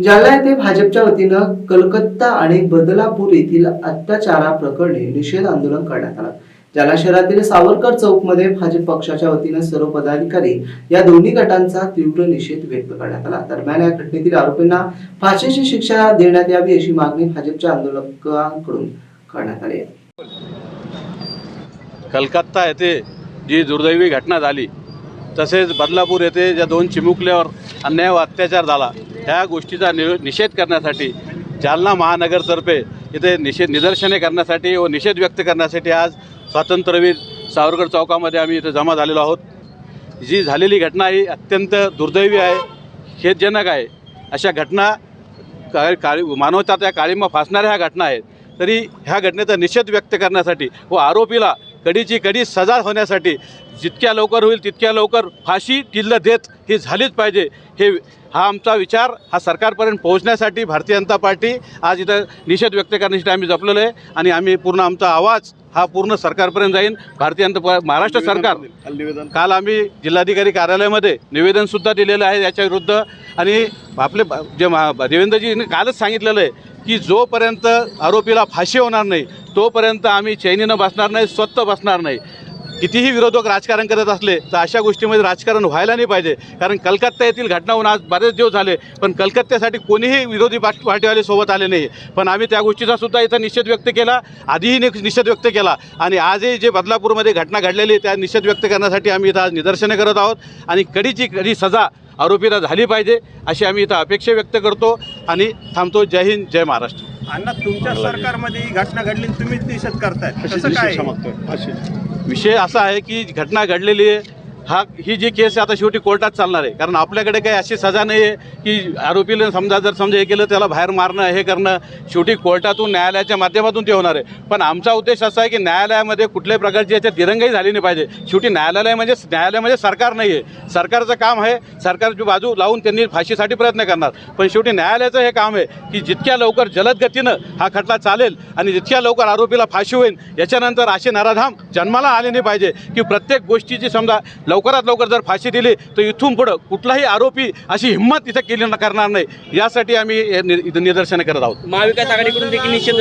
जालना येथे भाजपच्या वतीनं कलकत्ता आणि बदलापूर येथील अत्याचाराप्रकरणी निषेध आंदोलन करण्यात आलं. जालना शहरातील सावरकर चौकमध्ये भाजप पक्षाच्या वतीनं सर्व पदाधिकारी या दोन्ही गटांचा तीव्र निषेध व्यक्त करण्यात आला. दरम्यान या घटनेतील आरोपींना फाशीची शिक्षा देण्यात यावी अशी मागणी भाजपच्या आंदोलकांकडून करण्यात आली कलकत्ता येथे जी दुर्दैवी घटना झाली तसेच बदलापूर येथे ज्या दोन चिमुकल्यावर अन्याय व अत्याचार झाला ह्या गोष्टीचा नि निषेध करण्यासाठी जालना महानगरतर्फे इथे निषेध निदर्शने करण्यासाठी व निषेध व्यक्त करण्यासाठी आज स्वातंत्र्यवीर सावरकर चौकामध्ये आम्ही इथे जमा झालेलो आहोत. जी झालेली घटना ही अत्यंत दुर्दैवी आहे खेदजनक आहे. अशा घटना का काळी मानवता त्या काळीमा फासणाऱ्या ह्या घटना आहेत. तरी ह्या घटनेचा निषेध व्यक्त करण्यासाठी व आरोपीला कडीची कडी सजा होण्यासाठी जितक्या लवकर होईल तितक्या लवकर फाशी टिल्ल देत ही झालीच पाहिजे. हे हा आमचा विचार हा सरकारपर्यंत पोहोचण्यासाठी भारतीय जनता पार्टी आज इथं निषेध व्यक्त करण्यासाठी आम्ही जपलेलो आहे आणि आम्ही पूर्ण आमचा आवाज हा पूर्ण सरकारपर्यंत जाईन. भारतीय जनता महाराष्ट्र सरकार काल आम्ही जिल्हाधिकारी कार्यालयामध्ये निवेदनसुद्धा दिलेलं आहे याच्या विरुद्ध आणि आपले जे मा देवेंद्रजींनी कालच सांगितलेलं आहे की जोपर्यंत आरोपीला फाशी होणार नाही तोपर्यंत आम्ही चैनीनं बसणार नाही स्वतः बसणार नाही. कितीही विरोधक राजकारण करत असले तर अशा गोष्टीमध्ये राजकारण व्हायला नाही पाहिजे. कारण कलकत्ता येथील घटना होऊन आज बरेच दिवस झाले पण कलकत्त्यासाठी कोणीही विरोधी पार्ट- पार्टीवाले सोबत आले नाही. पण आम्ही त्या गोष्टीचा सुद्धा इथं निषेध व्यक्त केला आधीही निषेध व्यक्त केला. आणि आजही जे बदलापूरमध्ये घटना घडलेली आहे, त्या निषेध व्यक्त करण्यासाठी आम्ही इथं आज निदर्शनं करत आहोत. आणि कडीची कडी सजा आरोपीला झाली पाहिजे अशी आम्ही इथं अपेक्षा व्यक्त करतो. आणि थांबतो. जय हिंद जय महाराष्ट्र. अण्णा तुमच्या सरकारमध्ये ही घटना घडली आणि तुम्हीच निषेध करताय. कसं काय विषय असा आहे की घटना घडलेली आहे. हा ही जी केस आहे आता शेवटी कोर्टात चालणार आहे. कारण आपल्याकडे काही अशी सजा नाही आहे की आरोपीला समजा जर समजा हे केलं त्याला बाहेर मारणं हे करणं शेवटी कोर्टातून न्यायालयाच्या माध्यमातून ते होणार आहे. पण आमचा उद्देश असा आहे की न्यायालयामध्ये कुठल्याही प्रकारची याच्यात दिरंगाई झाली नाही पाहिजे. शेवटी न्यायालय म्हणजे न्यायालय म्हणजे सरकार नाही आहे सरकारचं काम आहे सरकारची बाजू लावून त्यांनी फाशीसाठी प्रयत्न करणार. पण शेवटी न्यायालयाचं हे काम आहे की जितक्या लवकर जलद गतीनं हा खटला चालेल आणि जितक्या लवकर आरोपीला फाशी होईल याच्यानंतर असे नराधाम जन्माला आले नाही पाहिजे की प्रत्येक गोष्टीची समजा लवकरात लवकर जर फाशी दिली तर इथून पुढं कुठलाही आरोपी अशी हिंमत इथं केली करणार नाही. यासाठी आम्ही निदर्शनं करत आहोत. महाविकास आघाडीकडून देखील निश्चित